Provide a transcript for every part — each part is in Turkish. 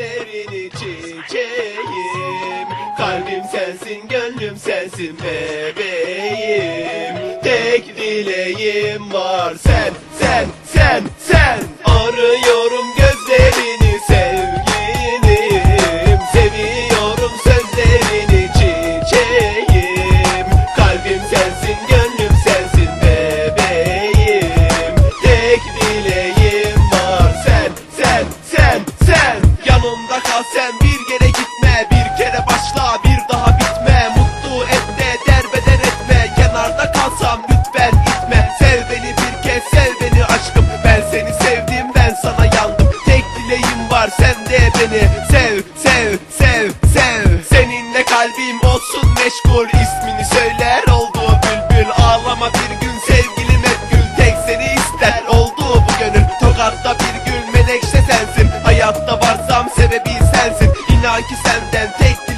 gözlerini çiçeğim Kalbim sensin gönlüm sensin bebeğim. Tek dileğim var. Sen sen sen sen. sen bir yere gitme Bir kere başla bir daha bitme. Mutlu et de derbeder etme Kenarda kalsam lütfen itme Sev beni bir kez sev beni aşkım. Ben seni sevdim ben sana yandım. Tek dileğim var sen de beni Sev sev sev sev. Seninle kalbim olsun meşgul ismini söyler oldu bülbül. Ağlama bir gün sevgilim hep gül. Tek seni ister oldu bu gönül. Tokatta bir gül menekşe sensin. Hayatta sebebi sensin İnan ki senden tek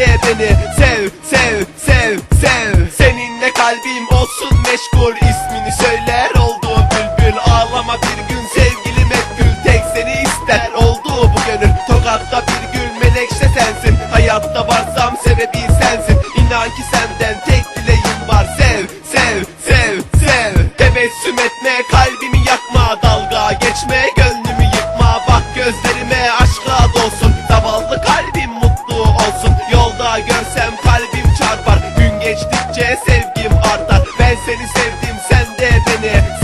de beni. Sev, sev, sev, sev. Seninle kalbim olsun meşgul. İsmini söyler oldu bülbül. Ağlama bir gün sevgilim hep gül. Tek seni ister oldu bu gönül. Tokatta bir gül melekşe sensin. Hayatta varsam sebebi sensin. İnan ki senden tek sevgim artar. Ben seni sevdim sen de beni